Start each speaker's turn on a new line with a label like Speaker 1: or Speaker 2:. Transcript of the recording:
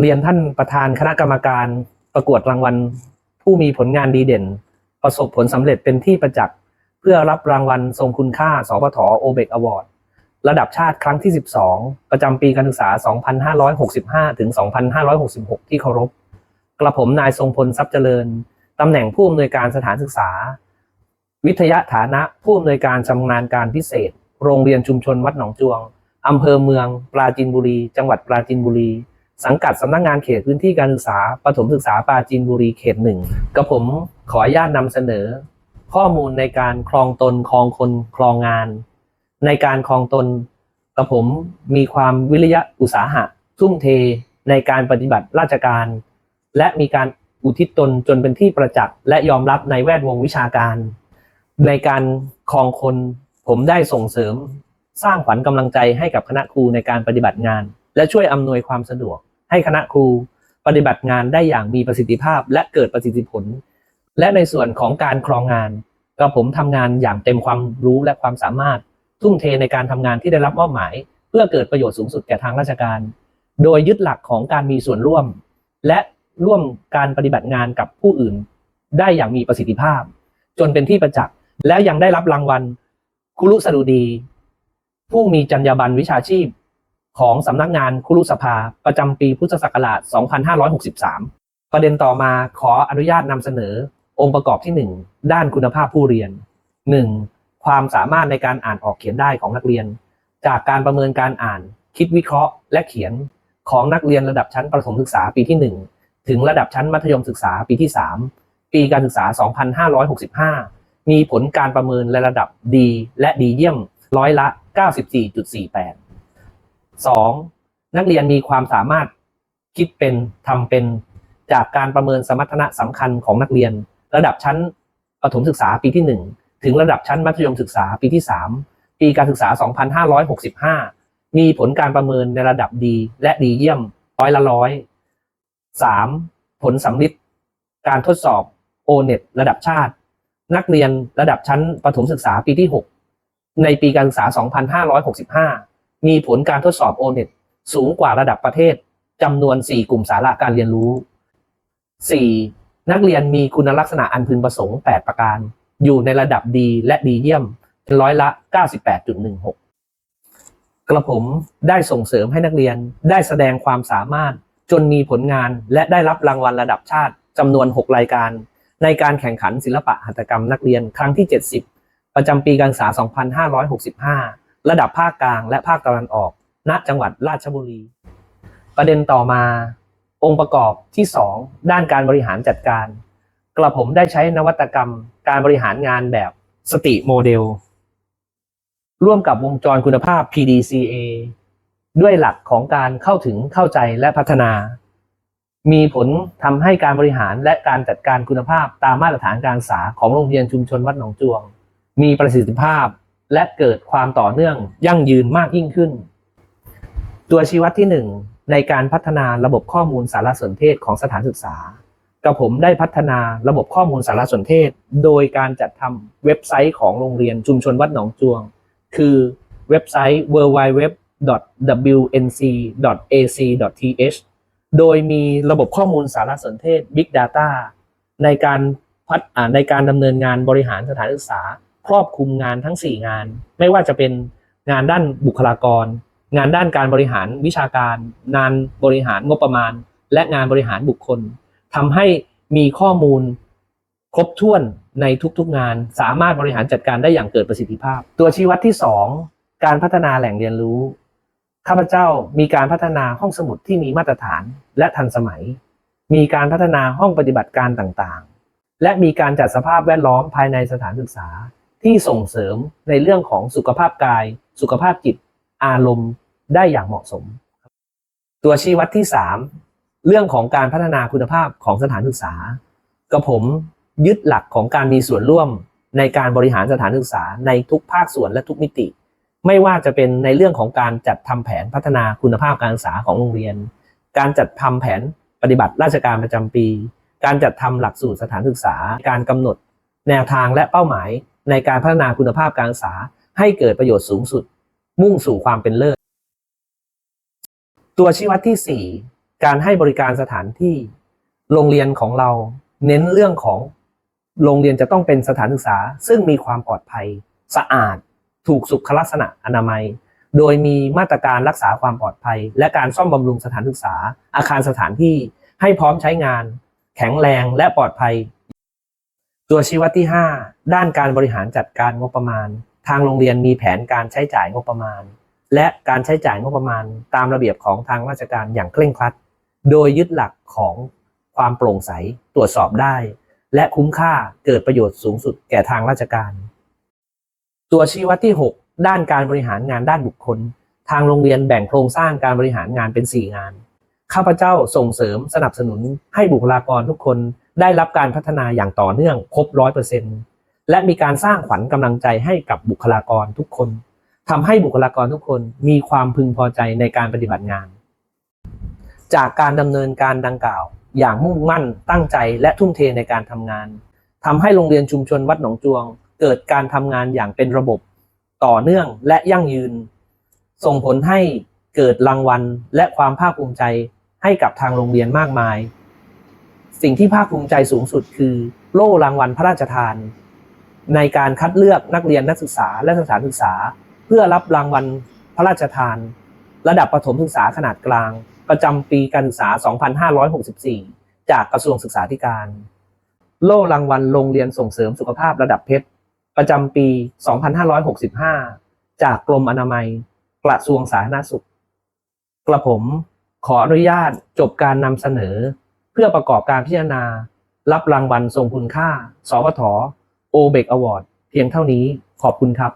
Speaker 1: เรียนท่านประธานคณะกรรมการประกวดรางวัล ผู้มีผลงานดีเด่น ประสบผลสำเร็จเป็นที่ประจักษ์เพื่อรับรางวัลทรงคุณค่าสปทโอเบกอวอร์ดระดับชาติครั้งที่ 12 ประจำปีการศึกษา 2565 ถึง 2566 ที่เคารพ กระผมนายทรงพลทรัพย์เจริญ ตำแหน่งผู้อำนวยการสถานศึกษา วิทยาฐานะผู้อำนวยการชำนาญการพิเศษ โรงเรียนชุมชนวัดหนองจวง อำเภอเมือง ปราจีนบุรี จังหวัดปราจีนบุรี สังกัดสำนักงานเขตพื้นที่การศึกษาประถมศึกษาปราจีนบุรีเขตหนึ่งกระผมขออนุญาตนำเสนอ ข้อมูลในการครองตนครองคนครองงาน ในการครองตนกระผมมีความวิริยะอุตสาหะ ทุ่มเทในการปฏิบัติราชการ และมีการอุทิศตนจนเป็นที่ประจักษ์และยอมรับในแวดวงวิชาการ ในการครองคนผมได้ส่งเสริม สร้างขวัญกำลังใจให้กับคณะครูในการปฏิบัติงาน และช่วยอำนวยความสะดวก ให้คณะครูปฏิบัติงานได้อย่างมีประสิทธิภาพและเกิดประสิทธิผล และในส่วนของการครองงานก็ผมทำงานอย่างเต็มความรู้และความสามารถ ทุ่มเทในการทำงานที่ได้รับมอบหมาย เพื่อเกิดประโยชน์สูงสุดแก่ทางราชการ โดยยึดหลักของการมีส่วนร่วม และร่วมการปฏิบัติงานกับผู้อื่น ได้อย่างมีประสิทธิภาพ จนเป็นที่ประจักษ์แล้วยังได้รับรางวัลคุรุสดุดี ผู้มีจรรยาบรรณวิชาชีพ ของสำนักงานคุรุสภา ประจำปีพุทธศักราช 2563 ประเด็นต่อมาขออนุญาตนำเสนอ องค์ประกอบที่ 1 ด้านคุณภาพผู้เรียน 1. ความสามารถในการอ่านออกเขียนได้ของนักเรียน จากการประเมินการอ่าน คิดวิเคราะห์ และเขียนของนักเรียนระดับชั้นประถมศึกษาปีที่ 1 ถึงระดับชั้นมัธยมศึกษาปีที่ 3 ปีการศึกษา 2565 มีผลการประเมินในระดับดีและดีเยี่ยมร้อยละ 94.48 2. นักเรียนมีความสามารถคิดเป็นทำเป็นจากการประเมินสมรรถนะสำคัญของนักเรียน ระดับชั้นประถมศึกษาปีที่ 1 ถึงระดับชั้นมัธยมศึกษาปีที่ 3 ปีการศึกษา 2565 มีผลการประเมินในระดับดีและดีเยี่ยมร้อยละร้อย 3. ผลสำลิดการทดสอบ o n e t ระดับชาติ นักเรียนระดับชั้นประถมศึกษาปีที่ 6 ในปีการศึกษา 2565 มีผลการทดสอบ o n e t สูงกว่าระดับประเทศจำนวน 4 กลุ่มสาระการเรียนรู้ 4. นักเรียนมีคุณลักษณะอันพึงประสงค์ 8 ประการ อยู่ในระดับดีและดีเยี่ยมร้อยละ 98.16 กระผมได้ส่งเสริมให้นักเรียนได้แสดงความสามารถจนมีผลงานและได้รับรางวัลระดับชาติจำนวน 6 รายการ ในการแข่งขันศิลปะหัตถกรรมนักเรียนครั้งที่ 70 ประจำปีการศึกษา 2565 ระดับภาคกลางและภาคตะวันออก ณ จังหวัดราชบุรี ประเด็นต่อมาองค์ประกอบที่ 2 ด้านการบริหารจัดการ กระผมได้ใช้นวัตกรรม การบริหารงานแบบสติโมเดล ร่วมกับวงจรคุณภาพ PDCA ด้วยหลักของการเข้าถึงเข้าใจและพัฒนา มีผลทำให้การบริหารและการจัดการคุณภาพตามมาตรฐานการศึกษาของโรงเรียนชุมชนวัดหนองจวง มีประสิทธิภาพ และเกิดความต่อเนื่องยั่งยืนมากยิ่งขึ้น ตัวชี้วัดที่ 1 ในการพัฒนาระบบข้อมูลสารสนเทศของสถานศึกษากระผมได้พัฒนาระบบข้อมูลสารสนเทศ โดยการจัดทำเว็บไซต์ของโรงเรียนชุมชนวัดหนองจวง คือเว็บไซต์ www.wnc.ac.th โดยมีระบบข้อมูลสารสนเทศ Big Data ในการพัฒในการดำเนินงานบริหารสถานศึกษา ครอบคลุมงานทั้ง 4 งาน ไม่ว่าจะเป็นงานด้านบุคลากร งานด้านการบริหารวิชาการ งานบริหารงบประมาณ และงานบริหารบุคคลทำให้มีข้อมูลครบถ้วนในทุกๆงาน สามารถบริหารจัดการได้อย่างเกิดประสิทธิภาพ ตัวชี้วัดที่ 2 การพัฒนาแหล่งเรียนรู้ข้าพเจ้ามีการพัฒนาห้องสมุดที่มีมาตรฐานและทันสมัย มีการพัฒนาห้องปฏิบัติการต่างๆ และมีการจัดสภาพแวดล้อมภายในสถานศึกษา ที่ส่งเสริมในเรื่องของสุขภาพกาย สุขภาพจิต อารมณ์ได้อย่างเหมาะสม ตัวชี้วัดที่ 3 เรื่องของการพัฒนาคุณภาพของสถานศึกษา กับผมยึดหลักของการมีส่วนร่วมในการบริหารสถานศึกษาในทุกภาคส่วนและทุกมิติ ไม่ว่าจะเป็นในเรื่องของการจัดทำแผนพัฒนาคุณภาพการศึกษาของโรงเรียน การจัดทำแผนปฏิบัติราชการประจำปี การจัดทำหลักสูตรสถานศึกษา การกำหนด แนวทางและเป้าหมาย ในการพัฒนาคุณภาพการศึกษาให้เกิดประโยชน์สูงสุด มุ่งสู่ความเป็นเลิศ ตัวชี้วัดที่การให้บริการสถานที่ โรงเรียนของเราเน้นเรื่องของโรงเรียนจะต้องเป็นสถานศึกษา ซึ่งมีความปลอดภัย สะอาด ถูกสุขลักษณะอนามัย โดยมีมาตรการรักษาความปลอดภัย และการซ่อมบำรุงสถานศึกษา อาคารสถานที่ให้พร้อมใช้งาน แข็งแรงและปลอดภัย ตัวชี้วัดที่ 5 ด้านการบริหารจัดการงบประมาณ ทางโรงเรียนมีแผนการใช้จ่ายงบประมาณ และการใช้จ่ายงบประมาณ ตามระเบียบของทางราชการอย่างเคร่งครัด โดยยึดหลักของความโปร่งใสตรวจสอบได้ และคุ้มค่าเกิดประโยชน์สูงสุดแก่ทางราชการ ตัวชี้วัดที่ 6 ด้านการบริหารงานด้านบุคคล ทางโรงเรียนแบ่งโครงสร้างการบริหารงานเป็น 4 งานข้าพเจ้าส่งเสริมสนับสนุนให้บุคลากรทุกคน ได้รับการพัฒนาอย่างต่อเนื่องครบร้อยเปอร์เซ็นและมีการสร้างขวัญกำลังใจให้กับบุคลากรทุกคนทำให้บุคลากรทุกคนมีความพึงพอใจในการปฏิบัติงาน จากการดำเนินการดังกล่าว อย่างมุ่งมั่นตั้งใจและทุ่มเทในการทำงานทำให้โรงเรียนชุมชนวัดหนองจวง เกิดการทำงานอย่างเป็นระบบ ต่อเนื่องและยั่งยืน ส่งผลให้เกิดรางวัลและความภาคภูมิใจให้กับทางโรงเรียนมากมาย สิ่งที่ภาคภูมิใจสูงสุดคือโล่รางวัลพระราชทาน ในการคัดเลือกนักเรียนนักศึกษาและสถานศึกษา เพื่อรับรางวัลพระราชทาน ระดับประถมศึกษาขนาดกลาง ประจำปีการศึกษา 2564 จากกระทรวงศึกษาธิการ โล่รางวัลโรงเรียนส่งเสริมสุขภาพระดับเพชรประจำปี 2565 จากกรมอนามัย กระทรวงสาธารณสุข กระผมขออนุญาตจบการนำเสนอ พื่อประกอบการพิจารณา รับรางวัลทรงคุณค่า สวทโอเบกอวอร์ดเพียงเท่านี้ขอบคุณครับ